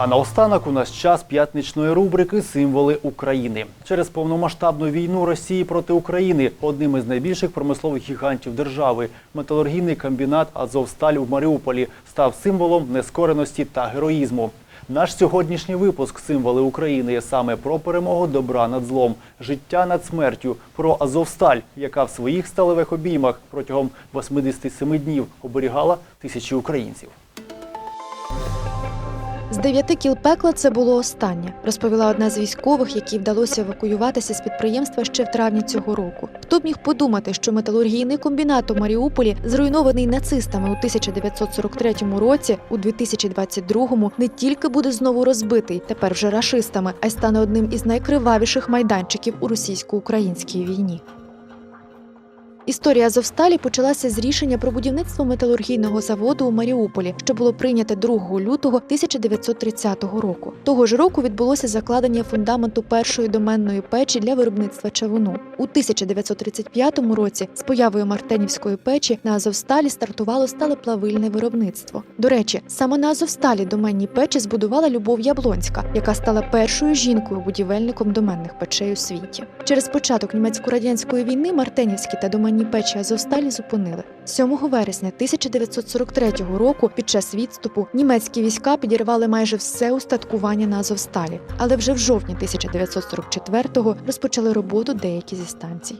А наостанок у нас час п'ятничної рубрики Символи України. Через повномасштабну війну Росії проти України одним із найбільших промислових гігантів держави металургійний комбінат Азовсталь у Маріуполі став символом нескореності та героїзму. Наш сьогоднішній випуск Символи України саме про перемогу добра над злом, життя над смертю, про Азовсталь, яка в своїх сталевих обіймах протягом 87 днів оберігала тисячі українців. З дев'яти кіл пекла це було останнє, розповіла одна з військових, якій вдалося евакуюватися з підприємства ще в травні цього року. Хто б міг подумати, що металургійний комбінат у Маріуполі, зруйнований нацистами у 1943 році, у 2022-му не тільки буде знову розбитий, тепер вже рашистами, а й стане одним із найкривавіших майданчиків у російсько-українській війні. Історія Азовсталі почалася з рішення про будівництво металургійного заводу у Маріуполі, що було прийняте 2 лютого 1930 року. Того ж року відбулося закладення фундаменту першої доменної печі для виробництва чавуну. У 1935 році з появою Мартенівської печі на Азовсталі стартувало сталеплавильне виробництво. До речі, саме на Азовсталі доменні печі збудувала Любов Яблонська, яка стала першою жінкою будівельником доменних печей у світі. Через початок німецько-радянської війни Мартенівські та доменні печі Азовсталі зупинили. 7 вересня 1943 року під час відступу німецькі війська підірвали майже все устаткування на Азовсталі, але вже в жовтні 1944-го розпочали роботу деякі зі станцій.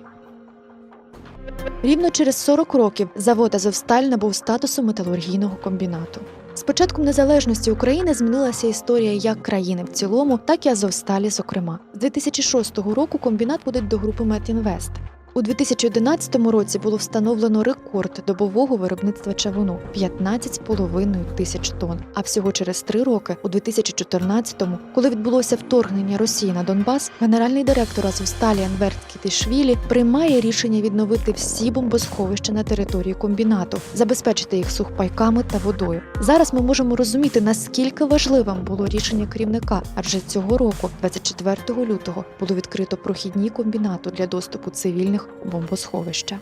Рівно через 40 років завод Азовсталь набув статусу металургійного комбінату. З початком незалежності України змінилася історія як країни в цілому, так і Азовсталі, зокрема. З 2006 року комбінат входить до групи Метінвест. У 2011 році було встановлено рекорд добового виробництва чавуну 15,5 тисяч тонн. А всього через три роки, у 2014-му, коли відбулося вторгнення Росії на Донбас, генеральний директор Азовсталі Анверт Кітишвілі приймає рішення відновити всі бомбосховища на території комбінату, забезпечити їх сухпайками та водою. Зараз ми можемо розуміти, наскільки важливим було рішення керівника, адже цього року, 24 лютого, було відкрито прохідні комбінату для доступу цивільних бомбосховища.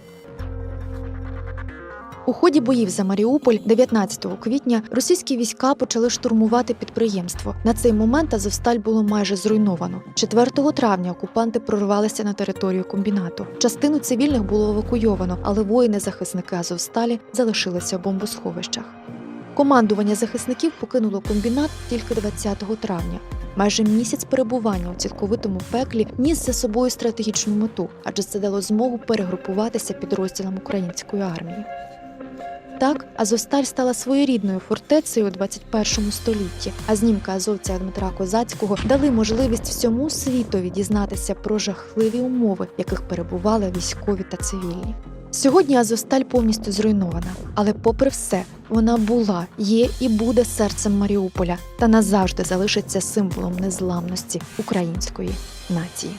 У ході боїв за Маріуполь 19 квітня російські війська почали штурмувати підприємство. На цей момент Азовсталь було майже зруйновано. 4 травня окупанти прорвалися на територію комбінату. Частину цивільних було евакуйовано, але воїни-захисники Азовсталі залишилися в бомбосховищах. Командування захисників покинуло комбінат тільки 20 травня. Майже місяць перебування у цілковитому пеклі ніс за собою стратегічну мету, адже це дало змогу перегрупуватися підрозділам української армії. Так, Азовсталь стала своєрідною фортецею у 21 столітті, а знімки азовця Дмитра Козацького дали можливість всьому світові дізнатися про жахливі умови, в яких перебували військові та цивільні. Сьогодні Азовсталь повністю зруйнована, але, попри все, вона була, є і буде серцем Маріуполя та назавжди залишиться символом незламності української нації.